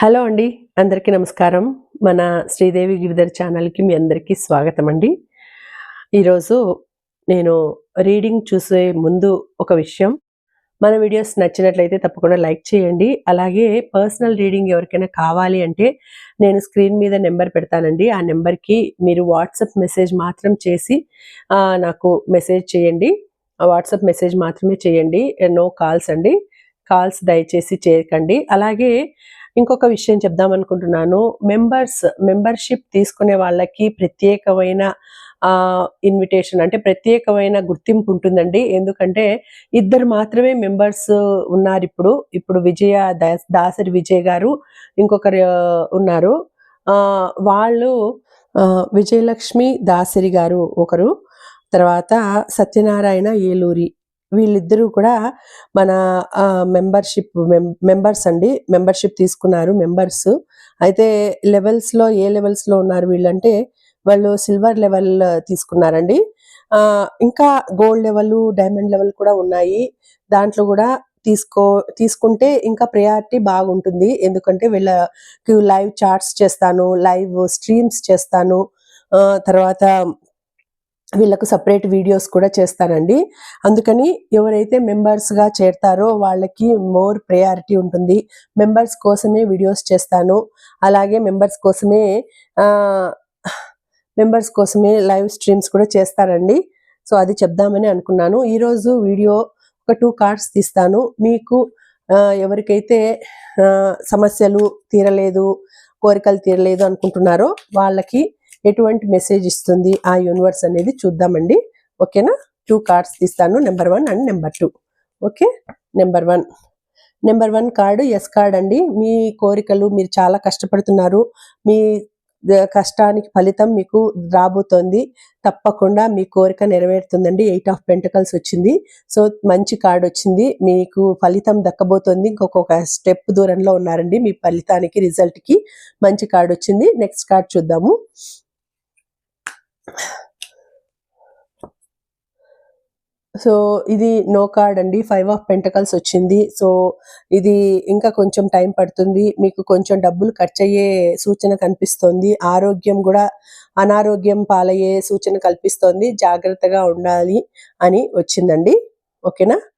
Hello అండి అందరికీ నమస్కారం. మన శ్రీదేవి గిరిధర్ ఛానల్కి మీ అందరికీ స్వాగతం అండి. ఈరోజు నేను రీడింగ్ చూసే ముందు ఒక విషయం. మన వీడియోస్ నచ్చినట్లయితే తప్పకుండా లైక్ చేయండి. అలాగే పర్సనల్ రీడింగ్ ఎవరికైనా కావాలి అంటే నేను స్క్రీన్ మీద నెంబర్ పెడతానండి. ఆ నెంబర్కి మీరు వాట్సాప్ మెసేజ్ మాత్రం చేసి నాకు మెసేజ్ చేయండి. వాట్సాప్ మెసేజ్ మాత్రమే చేయండి. నో కాల్స్ అండి. కాల్స్ దయచేసి చేయకండి. అలాగే ఇంకొక విషయం చెప్దాం అనుకుంటున్నాను. మెంబర్స్ మెంబర్షిప్ తీసుకునే వాళ్ళకి ప్రత్యేకమైన ఇన్విటేషన్ అంటే ప్రత్యేకమైన గుర్తింపు ఉంటుందండి. ఎందుకంటే ఇద్దరు మాత్రమే మెంబర్స్ ఉన్నారు ఇప్పుడు. ఇప్పుడు విజయ దాస్- దాసరి విజయ్ గారు ఇంకొకరు ఉన్నారు. వాళ్ళు విజయలక్ష్మి దాసరి గారు ఒకరు. తర్వాత సత్యనారాయణ ఏలూరి. వీళ్ళిద్దరూ కూడా మన మెంబర్షిప్ మెంబర్స్ అండి. మెంబర్షిప్ తీసుకున్నారు మెంబర్స్. అయితే లెవెల్స్లో ఏ లెవెల్స్లో ఉన్నారు వీళ్ళంటే వాళ్ళు సిల్వర్ లెవెల్ తీసుకున్నారండి. ఆ, ఇంకా గోల్డ్ లెవెల్ డైమండ్ లెవెల్ కూడా ఉన్నాయి. దాంట్లో కూడా తీసుకో తీసుకుంటే ఇంకా ప్రయారిటీ బాగుంటుంది. ఎందుకంటే వీళ్ళకి లైవ్ చాట్స్ చేస్తాను లైవ్ స్ట్రీమ్స్ చేస్తాను. ఆ, తర్వాత వీళ్ళకు సపరేట్ వీడియోస్ కూడా చేస్తానండి. అందుకని ఎవరైతే మెంబర్స్గా చేరతారో వాళ్ళకి మోర్ ప్రయారిటీ ఉంటుంది. మెంబర్స్ కోసమే వీడియోస్ చేస్తాను. అలాగే మెంబర్స్ కోసమే మెంబర్స్ కోసమే లైవ్ స్ట్రీమ్స్ కూడా చేస్తానండి సో అది చెప్దామని అనుకున్నాను. ఈరోజు వీడియో ఒక టూ కార్డ్స్ తీస్తాను. మీకు ఎవరికైతే సమస్యలు తీరలేదు కోరికలు తీరలేదు అనుకుంటున్నారో వాళ్ళకి ఎటువంటి మెసేజ్ ఇస్తుంది ఆ యూనివర్స్ అనేది చూద్దామండి. ఓకేనా? టూ కార్డ్స్ తీస్తాను. Number one and number two okay? Number one number one card yes card అండి. మీ కోరికలు మీరు చాలా కష్టపడుతున్నారు. మీ కష్టానికి ఫలితం మీకు రాబోతోంది. తప్పకుండా మీ కోరిక నెరవేరుతుందండి. ఎయిట్ ఆఫ్ పెంటకల్స్ వచ్చింది. సో మంచి కార్డ్ వచ్చింది. మీకు ఫలితం దక్కబోతోంది. ఇంకొక స్టెప్ దూరంలో ఉన్నారండి. మీ ఫలితానికి రిజల్ట్కి మంచి కార్డ్ వచ్చింది. నెక్స్ట్ కార్డ్ చూద్దాము. సో ఇది నో కార్డ్ అండి. ఫైవ్ ఆఫ్ పెంటకల్స్ వచ్చింది. సో ఇది ఇంకా కొంచెం టైం పడుతుంది. మీకు కొంచెం డబ్బులు ఖర్చు అయ్యే సూచన కనిపిస్తోంది. ఆరోగ్యం కూడా అనారోగ్యం పాలయ్యే సూచన కల్పిస్తోంది. జాగ్రత్తగా ఉండాలి అని వచ్చిందండి. ఓకేనా?